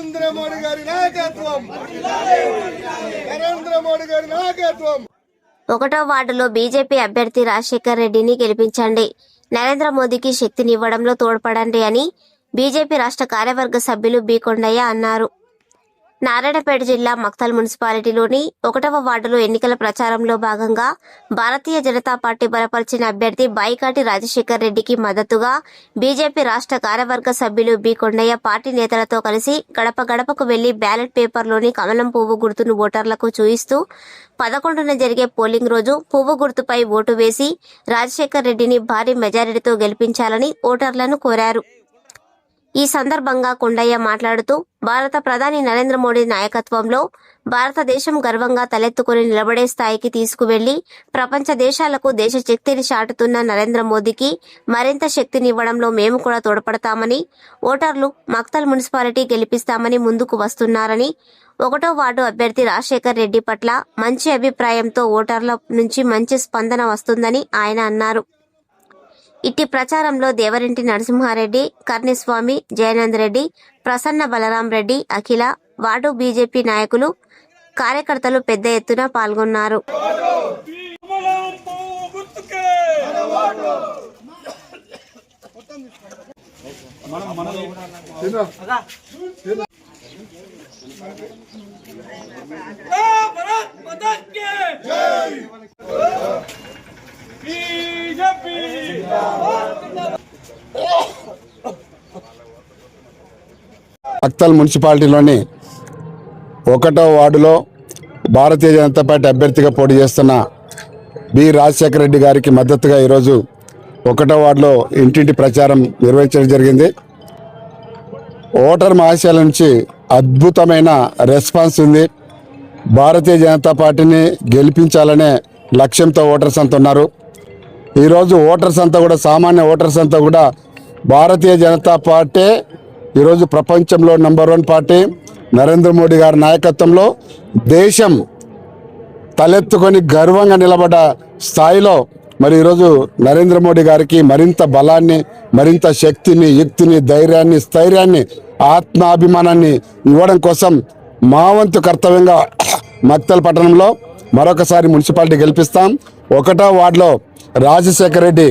నరేంద్ర మోడీ గారి నాయకత్వం. నరేంద్ర మోడీ గారి నాయకత్వం. ఒకటో వార్డులో బీజేపీ అభ్యర్థి రాజశేఖర్ రెడ్డిని గెలిపించండి. నరేంద్ర మోదీకి శక్తినివ్వడంలో తోడ్పడండి అని బీజేపీ రాష్ట్ర కార్యవర్గ సభ్యులు బి కొండయ్య అన్నారు. నారాయణపేట జిల్లా మక్తల్ మున్సిపాలిటీలోని ఒకటవ వార్డులో ఎన్నికల ప్రచారంలో భాగంగా భారతీయ జనతా పార్టీ బలపరిచిన అభ్యర్థి బాయికాటి రాజశేఖర్ రెడ్డికి మద్దతుగా బీజేపీ రాష్ట్ర కార్యవర్గ సభ్యులు బి కొండయ్య పార్టీ నేతలతో కలిసి గడప గడపకు వెళ్ళి బ్యాలెట్ పేపర్లోని కమలం పువ్వు గుర్తును ఓటర్లకు చూయిస్తూ పదకొండున జరిగే పోలింగ్ రోజు పువ్వు గుర్తుపై ఓటు వేసి రాజశేఖర్ రెడ్డిని భారీ మెజారిటీతో గెలిపించాలని ఓటర్లను కోరారు. ఈ సందర్భంగా కొండయ్య మాట్లాడుతూ భారత ప్రధాని నరేంద్ర మోడీ నాయకత్వంలో భారతదేశం గర్వంగా తలెత్తుకుని నిలబడే స్థాయికి తీసుకువెళ్ళి ప్రపంచ దేశాలకు దేశ శక్తిని చాటుతున్న నరేంద్ర మోదీకి మరింత శక్తినివ్వడంలో మేము కూడా తోడ్పడతామని ఓటర్లు మక్తల్ మున్సిపాలిటీ గెలిపిస్తామని ముందుకు వస్తున్నారని ఒకటో వార్డు అభ్యర్థి రాజశేఖర్ రెడ్డి పట్ల మంచి అభిప్రాయంతో ఓటర్ల నుంచి మంచి స్పందన వస్తుందని ఆయన అన్నారు. ఇట్టి ప్రచారంలో దేవరింటి నరసింహారెడ్డి కర్ణిస్వామి జయానంద్ రెడ్డి ప్రసన్న బలరాం రెడ్డి అఖిల వార్డు బీజేపీ నాయకులు కార్యకర్తలు పెద్ద ఎత్తున పాల్గొన్నారు. కమలం పువ్వు గుర్తుకే భారత్ మాతా కి జై బీజేపీ అక్తల్ మున్సిపాలిటీలోని ఒకటో వార్డులో భారతీయ జనతా పార్టీ అభ్యర్థిగా పోటీ చేస్తున్న బి రాజశేఖర రెడ్డి గారికి మద్దతుగా ఈరోజు ఒకటో వార్డులో ఇంటింటి ప్రచారం నిర్వహించడం జరిగింది. ఓటర్ మహాశయాల నుంచి అద్భుతమైన రెస్పాన్స్ ఉంది. భారతీయ జనతా పార్టీని గెలిపించాలనే లక్ష్యంతో ఓటర్స్ అంతా ఉన్నారు. ఈరోజు ఓటర్స్ అంతా కూడా సామాన్య ఓటర్స్ అంతా కూడా భారతీయ జనతా పార్టీ ఈరోజు ప్రపంచంలో number one party Narendra Modi గారి నాయకత్వంలో దేశం తలెత్తుకొని గర్వంగా నిలబడ్డ స్థాయిలో మరి ఈరోజు నరేంద్ర మోడీ గారికి మరింత బలాన్ని మరింత శక్తిని యుక్తిని ధైర్యాన్ని స్థైర్యాన్ని ఆత్మాభిమానాన్ని ఇవ్వడం కోసం మా వంతు కర్తవ్యంగా మక్తల్ పట్టణంలో మరొకసారి మున్సిపాలిటీ గెలిపిస్తాం. ఒకటో వార్డులో రాజశేఖర రెడ్డి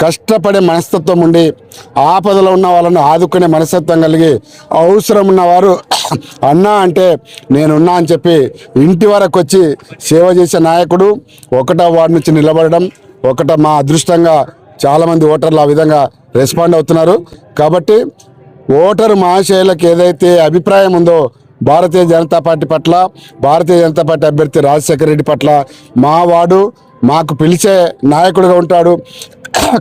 కష్టపడే మనస్తత్వం ఉండి ఆపదలో ఉన్న వాళ్ళను ఆదుకునే మనస్తత్వం కలిగి అవసరం ఉన్నవారు అన్నా అంటే నేనున్నా అని చెప్పి ఇంటి వరకు వచ్చి సేవ చేసే నాయకుడు ఒకటో వార్డు నుంచి నిలబడడం ఒకట మా అదృష్టంగా చాలామంది ఓటర్లు ఆ విధంగా రెస్పాండ్ అవుతున్నారు. కాబట్టి ఓటరు మహాశయులకు ఏదైతే అభిప్రాయం ఉందో భారతీయ జనతా పార్టీ పట్ల భారతీయ జనతా పార్టీ అభ్యర్థి రాజశేఖర రెడ్డి పట్ల మా వాడు మాకు పిలిచే నాయకుడిగా ఉంటాడు.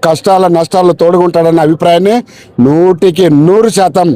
కష్టాల నష్టాల్లో తోడుగుంటాడన్న అభిప్రాయాన్ని నూటికి నూరు శాతం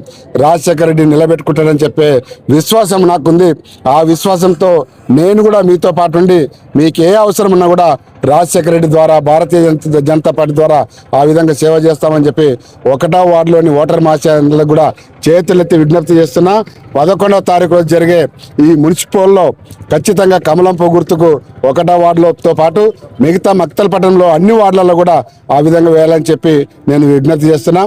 రాజశేఖర రెడ్డి నిలబెట్టుకుంటాడని చెప్పే విశ్వాసం నాకుంది. ఆ విశ్వాసంతో నేను కూడా మీతో పాటు ఉండి మీకు ఏ అవసరం ఉన్నా కూడా రాజశేఖర రెడ్డి ద్వారా భారతీయ జనతా పార్టీ ద్వారా ఆ విధంగా సేవ చేస్తామని చెప్పి ఒకటో వార్డులోని ఓటర్ మాసాలకు కూడా చేతులెత్తి విజ్ఞప్తి చేస్తున్నా. పదకొండవ తారీఖు రోజు జరిగే ఈ మున్సిపల్లో ఖచ్చితంగా కమలంపు గుర్తుకు ఒకటో వార్డులతో పాటు మిగతా మక్తల్ పట్టణంలో అన్ని వార్డులలో కూడా ఆ విధంగా వేయాలని చెప్పి నేను విజ్ఞప్తి చేస్తున్నా.